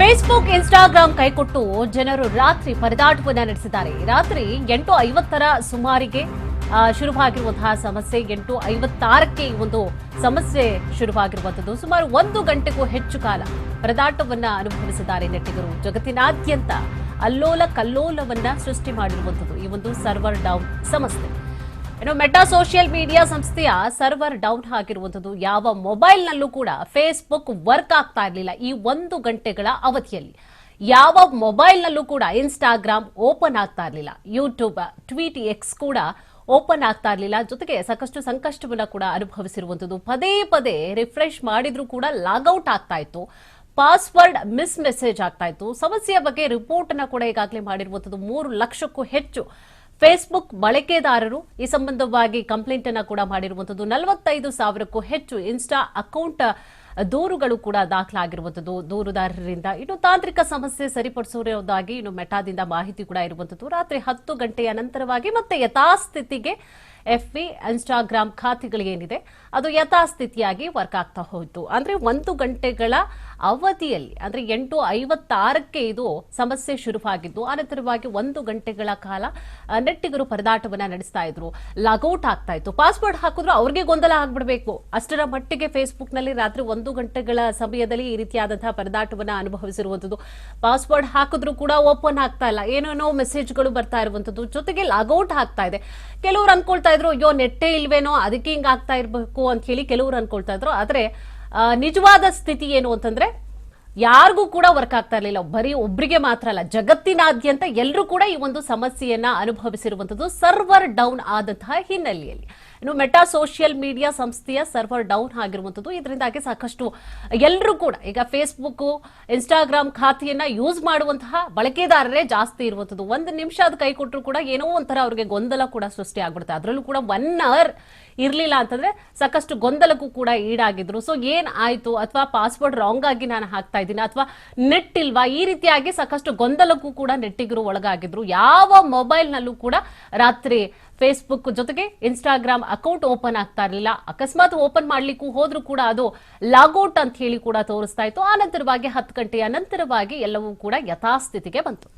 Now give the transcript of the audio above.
Facebook Instagram ಕೈಕೊಟ್ಟು ಜನರು ರಾತ್ರಿ ಪರದಾಟವನ್ನು ನಡೆಸಿದ್ದಾರೆ. ರಾತ್ರಿ ಎಂಟು ಐವತ್ತರ ಸುಮಾರಿಗೆ ಶುರುವಾಗಿರುವಂತಹ ಸಮಸ್ಯೆ, ಎಂಟು ಐವತ್ತಾರಕ್ಕೆ ಈ ಒಂದು ಸಮಸ್ಯೆ ಶುರುವಾಗಿರುವಂಥದ್ದು. ಸುಮಾರು ಒಂದು ಗಂಟೆಗೂ ಹೆಚ್ಚು ಕಾಲ ಪರದಾಟವನ್ನ ಅನುಭವಿಸಿದ್ದಾರೆ ನೆಟ್ಟಿಗರು. ಜಗತ್ತಿನಾದ್ಯಂತ ಅಲ್ಲೋಲ ಕಲ್ಲೋಲವನ್ನ ಸೃಷ್ಟಿ ಮಾಡಿರುವಂಥದ್ದು ಈ ಒಂದು ಸರ್ವರ್ ಡೌನ್ ಸಮಸ್ಯೆ. ಇನ್ನು ಮೆಟಾ ಸೋಷಿಯಲ್ ಮೀಡಿಯಾ ಸಂಸ್ಥೆಯ ಸರ್ವರ್ ಡೌನ್ ಆಗಿರುವಂಥದ್ದು ಯಾವ ಮೊಬೈಲ್ನಲ್ಲೂ ಕೂಡ ಫೇಸ್ಬುಕ್ ವರ್ಕ್ ಆಗ್ತಾ ಇರಲಿಲ್ಲ ಈ ಒಂದು ಗಂಟೆಗಳ ಅವಧಿಯಲ್ಲಿ. ಯಾವ ಮೊಬೈಲ್ನಲ್ಲೂ ಕೂಡ ಇನ್ಸ್ಟಾಗ್ರಾಮ್ ಓಪನ್ ಆಗ್ತಾ ಇರಲಿಲ್ಲ. ಯೂಟ್ಯೂಬ್ ಟ್ವೀಟ್ ಎಕ್ಸ್ ಕೂಡ ಓಪನ್ ಆಗ್ತಾ ಇರಲಿಲ್ಲ. ಜೊತೆಗೆ ಸಾಕಷ್ಟು ಸಂಕಷ್ಟವನ್ನು ಕೂಡ ಅನುಭವಿಸಿರುವಂಥದ್ದು. ಪದೇ ಪದೇ ರಿಫ್ರೆಶ್ ಮಾಡಿದ್ರೂ ಕೂಡ ಲಾಗೌಟ್ ಆಗ್ತಾ ಇತ್ತು. ಪಾಸ್ವರ್ಡ್ ಮಿಸ್ ಮೆಸೇಜ್ ಆಗ್ತಾ ಇತ್ತು. ಸಮಸ್ಯೆಯ ಬಗ್ಗೆ ರಿಪೋರ್ಟ್ ಅನ್ನ ಕೂಡ ಈಗಾಗಲೇ ಮಾಡಿರುವಂಥದ್ದು ಮೂರು ಲಕ್ಷಕ್ಕೂ ಹೆಚ್ಚು ಫೇಸ್ಬುಕ್ ಬಳಕೆದಾರರು ಈ ಸಂಬಂಧವಾಗಿ ಕಂಪ್ಲೇಂಟ್ ಅನ್ನು ಕೂಡ ಮಾಡಿರುವಂತದ್ದು. ನಲವತ್ತೈದು ಸಾವಿರಕ್ಕೂ ಹೆಚ್ಚು ಇನ್ಸ್ಟಾ ಅಕೌಂಟ್ ದೂರುಗಳು ಕೂಡ ದಾಖಲಾಗಿರುವಂತದ್ದು. ದೂರುದಾರರಿಂದ ಇನ್ನು ತಾಂತ್ರಿಕ ಸಮಸ್ಯೆ ಸರಿಪಡಿಸಿರುವುದಾಗಿ ಇನ್ನು ಮೆಟಾದಿಂದ ಮಾಹಿತಿ ಕೂಡ ಇರುವಂತದ್ದು. ರಾತ್ರಿ ಹತ್ತು ಗಂಟೆಯ ನಂತರವಾಗಿ ಮತ್ತೆ ಯಥಾಸ್ಥಿತಿಗೆ ಎಫ್ಬಿ, ಇನ್ಸ್ಟಾಗ್ರಾಮ್ ಖಾತೆಗಳಿಗೇನಿದೆ ಅದು ಯಥಾಸ್ಥಿತಿಯಾಗಿ ವರ್ಕ್ ಆಗ್ತಾ ಹೋಯಿತು. ಅಂದ್ರೆ ಒಂದು ಗಂಟೆಗಳ ಅವಧಿಯಲ್ಲಿ, ಅಂದ್ರೆ ಎಂಟು ಐವತ್ತಾರಕ್ಕೆ ಇದು ಸಮಸ್ಯೆ ಶುರುವಾಗಿದ್ದು, ಅನಂತರವಾಗಿ ಒಂದು ಗಂಟೆಗಳ ಕಾಲ ನೆಟ್ಟಿಗರು ಪರದಾಟವನ್ನ ನಡೆಸ್ತಾ ಇದ್ರು. ಲಾಗೌಟ್ ಆಗ್ತಾ ಇತ್ತು. ಪಾಸ್ವರ್ಡ್ ಹಾಕಿದ್ರು, ಅವ್ರಿಗೆ ಗೊಂದಲ ಆಗ್ಬಿಡ್ಬೇಕು. ಅಷ್ಟರ ಮಟ್ಟಿಗೆ ಫೇಸ್ಬುಕ್ನಲ್ಲಿ ರಾತ್ರಿ ಒಂದು ಗಂಟೆಗಳ ಸಮಯದಲ್ಲಿ ಈ ರೀತಿಯಾದಂತಹ ಪರದಾಟವನ್ನ ಅನುಭವಿಸಿರುವಂತದ್ದು ಪಾಸ್ವರ್ಡ್ ಹಾಕಿದ್ರು ಕೂಡ ಓಪನ್ ಆಗ್ತಾ ಇಲ್ಲ. ಏನೇನೋ ಮೆಸೇಜ್ಗಳು ಬರ್ತಾ ಇರುವಂತದ್ದು ಜೊತೆಗೆ ಲಾಗೌಟ್ ಆಗ್ತಾ ಇದೆ. ಕೆಲವರು ಅನ್ಕೊಳ್ತಾ ಇದ್ರು, ಅಯ್ಯೋ, ನೆಟ್ಟೇ ಇಲ್ವೇನೋ, ಅದಕ್ಕೆ ಹಿಂಗಾಗ್ತಾ ಇರ್ಬೇಕು ಅಂತ ಹೇಳಿ ಕೆಲವರು ಅನ್ಕೊಳ್ತಾ ಇದ್ರು. ಆದ್ರೆ ನಿಜವಾದ ಸ್ಥಿತಿ ಏನು ಅಂತಂದ್ರೆ ಯಾರಿಗೂ ಕೂಡ ವರ್ಕ್ ಆಗ್ತಾ ಇರಲಿಲ್ಲ. ಬರೀ ಒಬ್ಬರಿಗೆ ಮಾತ್ರ ಅಲ್ಲ, ಜಗತ್ತಿನಾದ್ಯಂತ ಎಲ್ಲರೂ ಕೂಡ ಈ ಒಂದು ಸಮಸ್ಯೆಯನ್ನ ಅನುಭವಿಸಿರುವಂತದ್ದು ಸರ್ವರ್ ಡೌನ್ ಆದಂತಹ ಹಿನ್ನೆಲೆಯಲ್ಲಿ. ಇನ್ನು ಮೆಟಾ ಸೋಷಿಯಲ್ ಮೀಡಿಯಾ ಸಂಸ್ಥೆಯ ಸರ್ವರ್ ಡೌನ್ ಆಗಿರುವಂತದ್ದು, ಇದರಿಂದಾಗಿ ಸಾಕಷ್ಟು ಎಲ್ಲರೂ ಕೂಡ, ಈಗ ಫೇಸ್ಬುಕ್ ಇನ್ಸ್ಟಾಗ್ರಾಮ್ ಖಾತೆಯನ್ನ ಯೂಸ್ ಮಾಡುವಂತಹ ಬಳಕೆದಾರರೇ ಜಾಸ್ತಿ ಇರುವಂತದ್ದು. ಒಂದು ನಿಮಿಷ ಅದು ಕೈ ಕೊಟ್ಟರು ಕೂಡ ಏನೋ ಒಂಥರ ಅವರಿಗೆ ಗೊಂದಲ ಕೂಡ ಸೃಷ್ಟಿ ಆಗ್ಬಿಡುತ್ತೆ. ಅದರಲ್ಲೂ ಕೂಡ ಒನ್ ಅವರ್ ಇರ್ಲಿಲ್ಲ ಅಂತಂದ್ರೆ ಸಾಕಷ್ಟು ಗೊಂದಲಕ್ಕೂ ಕೂಡ ಈಡಾಗಿದ್ರು. ಸೊ ಏನ್ ಆಯ್ತು? ಅಥವಾ ಪಾಸ್ವರ್ಡ್ ರಾಂಗ್ ಆಗಿ ನಾನು ಹಾಕ್ತಾ ಇದ್ದೀನಿ, ಅಥವಾ ನೆಟ್ ಇಲ್ವಾ? ಈ ರೀತಿಯಾಗಿ ಸಾಕಷ್ಟು ಗೊಂದಲಕ್ಕೂ ಕೂಡ ನೆಟ್ಟಿಗರು ಒಳಗಾಗಿದ್ರು. ಯಾವ ಮೊಬೈಲ್ನಲ್ಲೂ ಕೂಡ ರಾತ್ರಿ ಫೇಸ್ಬುಕ್ ಜೊತೆಗೆ ಇನ್ಸ್ಟಾಗ್ರಾಮ್ ಅಕೌಂಟ್ ಓಪನ್ ಆಗ್ತಾ ಇರಲಿಲ್ಲ. ಅಕಸ್ಮಾತ್ ಓಪನ್ ಮಾಡ್ಲಿಕ್ಕೂ ಹೋದ್ರೂ ಕೂಡ ಅದು ಲಾಗೌಟ್ ಅಂತ ಹೇಳಿ ಕೂಡ ತೋರಿಸ್ತಾ ಇತ್ತು. ಆ ನಂತರವಾಗಿ ಹತ್ತು ಗಂಟೆಯ ನಂತರವಾಗಿ ಎಲ್ಲವೂ ಕೂಡ ಯಥಾಸ್ಥಿತಿಗೆ ಬಂತು.